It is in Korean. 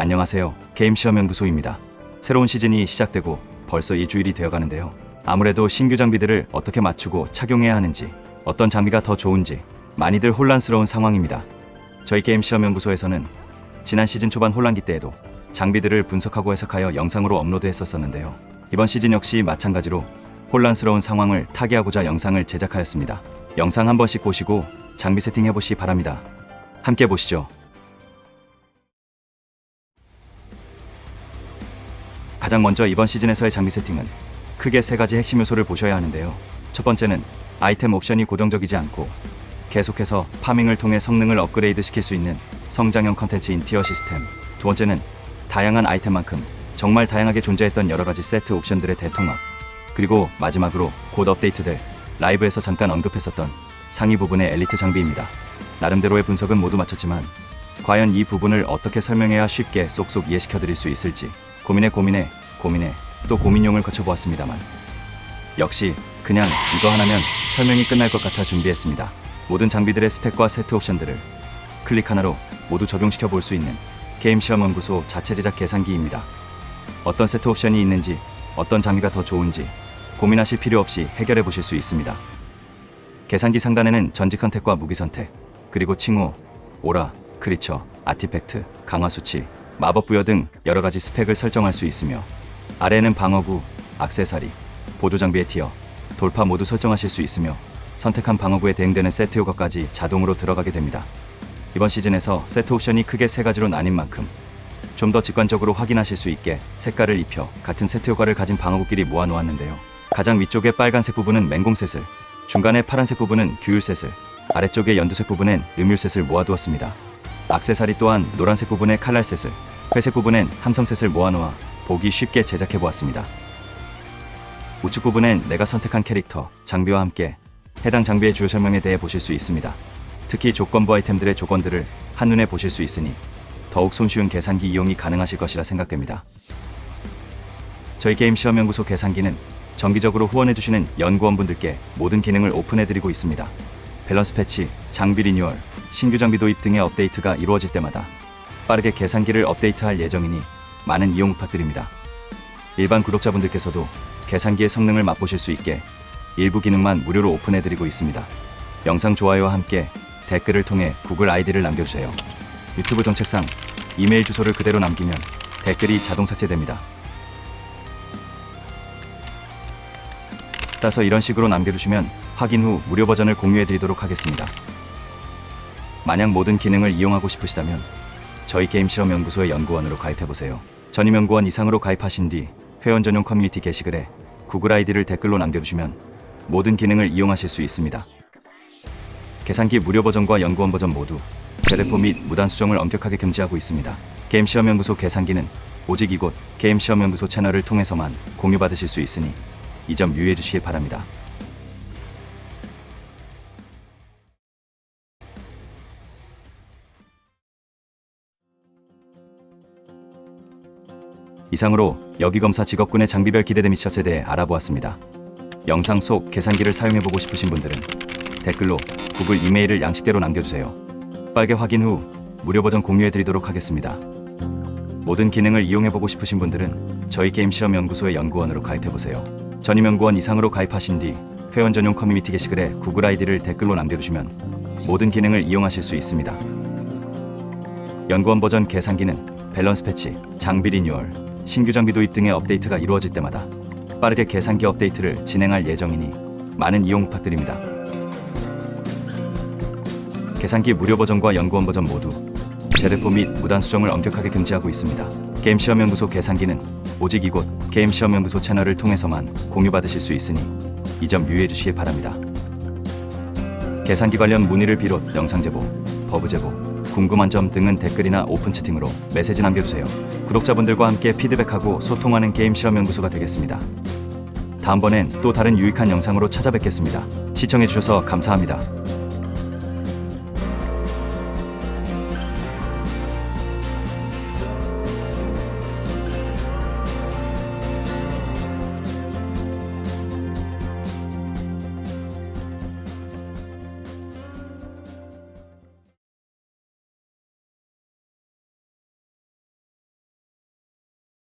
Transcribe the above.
안녕하세요. 게임 시험 연구소입니다. 새로운 시즌이 시작되고 벌써 일주일이 되어 가는데요. 아무래도 신규 장비들을 어떻게 맞추고 착용해야 하는지, 어떤 장비가 더 좋은지 많이들 혼란스러운 상황입니다. 저희 게임 시험 연구소에서는 지난 시즌 초반 혼란기 때에도 장비들을 분석하고 해석하여 영상으로 업로드했었었는데요. 이번 시즌 역시 마찬가지로 혼란스러운 상황을 타개하고자 영상을 제작하였습니다. 영상 한 번씩 보시고 장비 세팅해 보시 기 바랍니다. 함께 보시죠. 가장 먼저 이번 시즌에서의 장비 세팅은 크게 세 가지 핵심 요소를 보셔야 하는데요. 첫 번째는 아이템 옵션이 고정적이지 않고 계속해서 파밍을 통해 성능을 업그레이드 시킬 수 있는 성장형 컨텐츠인 티어 시스템. 두 번째는 다양한 아이템만큼 정말 다양하게 존재했던 여러 가지 세트 옵션들의 대통합. 그리고 마지막으로 곧 업데이트될 라이브에서 잠깐 언급했었던 상위 부분의 엘리트 장비입니다. 나름대로의 분석은 모두 마쳤지만 과연 이 부분을 어떻게 설명해야 쉽게 쏙쏙 이해시켜 드릴 수 있을지 고민에 고민에 고민에 또 고민용을 거쳐보았습니다만 역시 그냥 이거 하나면 설명이 끝날 것 같아 준비했습니다. 모든 장비들의 스펙과 세트 옵션들을 클릭 하나로 모두 적용시켜 볼 수 있는 게임 시험 연구소 자체 제작 계산기입니다. 어떤 세트 옵션이 있는지 어떤 장비가 더 좋은지 고민하실 필요 없이 해결해 보실 수 있습니다. 계산기 상단에는 전지 선택과 무기 선택, 그리고 칭호, 오라, 크리처, 아티팩트, 강화 수치, 마법 부여 등 여러 가지 스펙을 설정할 수 있으며 아래에는 방어구, 악세사리, 보조 장비의 티어, 돌파 모두 설정하실 수 있으며 선택한 방어구에 대응되는 세트 효과까지 자동으로 들어가게 됩니다. 이번 시즌에서 세트 옵션이 크게 세 가지로 나뉜 만큼 좀 더 직관적으로 확인하실 수 있게 색깔을 입혀 같은 세트 효과를 가진 방어구끼리 모아놓았는데요. 가장 위쪽의 빨간색 부분은 맹공셋을, 중간의 파란색 부분은 규율셋을, 아래쪽의 연두색 부분엔 음율셋을 모아두었습니다. 악세사리 또한 노란색 부분에 칼날셋을, 회색 부분엔 함성셋을 모아놓아 보기 쉽게 제작해 보았습니다. 우측 부분엔 내가 선택한 캐릭터, 장비와 함께 해당 장비의 주요 설명에 대해 보실 수 있습니다. 특히 조건부 아이템들의 조건들을 한눈에 보실 수 있으니 더욱 손쉬운 계산기 이용이 가능하실 것이라 생각됩니다. 저희 게임 시험 연구소 계산기는 정기적으로 후원해주시는 연구원분들께 모든 기능을 오픈해드리고 있습니다. 밸런스 패치, 장비 리뉴얼, 신규 장비 도입 등의 업데이트가 이루어질 때마다 빠르게 계산기를 업데이트할 예정이니 많은 이용 부탁드립니다. 일반 구독자분들께서도 계산기의 성능을 맛보실 수 있게 일부 기능만 무료로 오픈해드리고 있습니다. 영상 좋아요와 함께 댓글을 통해 구글 아이디를 남겨주세요. 유튜브 정책상 이메일 주소를 그대로 남기면 댓글이 자동 삭제됩니다. 따서 이런 식으로 남겨주시면 확인 후 무료 버전을 공유해드리도록 하겠습니다. 만약 모든 기능을 이용하고 싶으시다면 저희 게임 실험 연구소의 연구원으로 가입해 보세요. 전임 연구원 이상으로 가입하신 뒤 회원 전용 커뮤니티 게시글에 구글 아이디를 댓글로 남겨주시면 모든 기능을 이용하실 수 있습니다. 계산기 무료 버전과 연구원 버전 모두 재래포 및 무단 수정을 엄격하게 금지하고 있습니다. 게임 시험 연구소 계산기는 오직 이곳 게임 시험 연구소 채널을 통해서만 공유받으실 수 있으니 이 점 유의해 주시길 바랍니다. 이상으로 여기검사 직업군의 장비별 기대 데미처에 대해 알아보았습니다. 영상 속 계산기를 사용해보고 싶으신 분들은 댓글로 구글 이메일을 양식대로 남겨주세요. 빨개 확인 후 무료 버전 공유해드리도록 하겠습니다. 모든 기능을 이용해보고 싶으신 분들은 저희 게임 시험 연구소의 연구원으로 가입해보세요. 전임 연구원 이상으로 가입하신 뒤 회원 전용 커뮤니티 게시글에 구글 아이디를 댓글로 남겨주시면 모든 기능을 이용하실 수 있습니다. 연구원 버전 계산기는 밸런스 패치, 장비 리뉴얼, 신규 장비 도 입 등의 업데이트가 이루어질 때마다 빠르게 계산기 업데이트를 진행할 예정이니 많은 이용 부탁드립니다. 계산기 무료 버전과 연구원 버전 모두 재대포 및 무단 수정을 엄격하게 금지하고 있습니다. 게임 시험 연구소 계산기는 오직 이곳 게임 시험 연구소 채널을 통해서만 공유받으실 수 있으니 이 점 유의해 주시길 바랍니다. 계산기 관련 문의를 비롯 영상 제보, 버브 제보, 궁금한 점 등은 댓글이나 오픈 채팅으로 메시지 남겨주세요. 구독자분들과 함께 피드백하고 소통하는 게임 시험 연구소가 되겠습니다. 다음번엔 또 다른 유익한 영상으로 찾아뵙겠습니다. 시청해주셔서 감사합니다.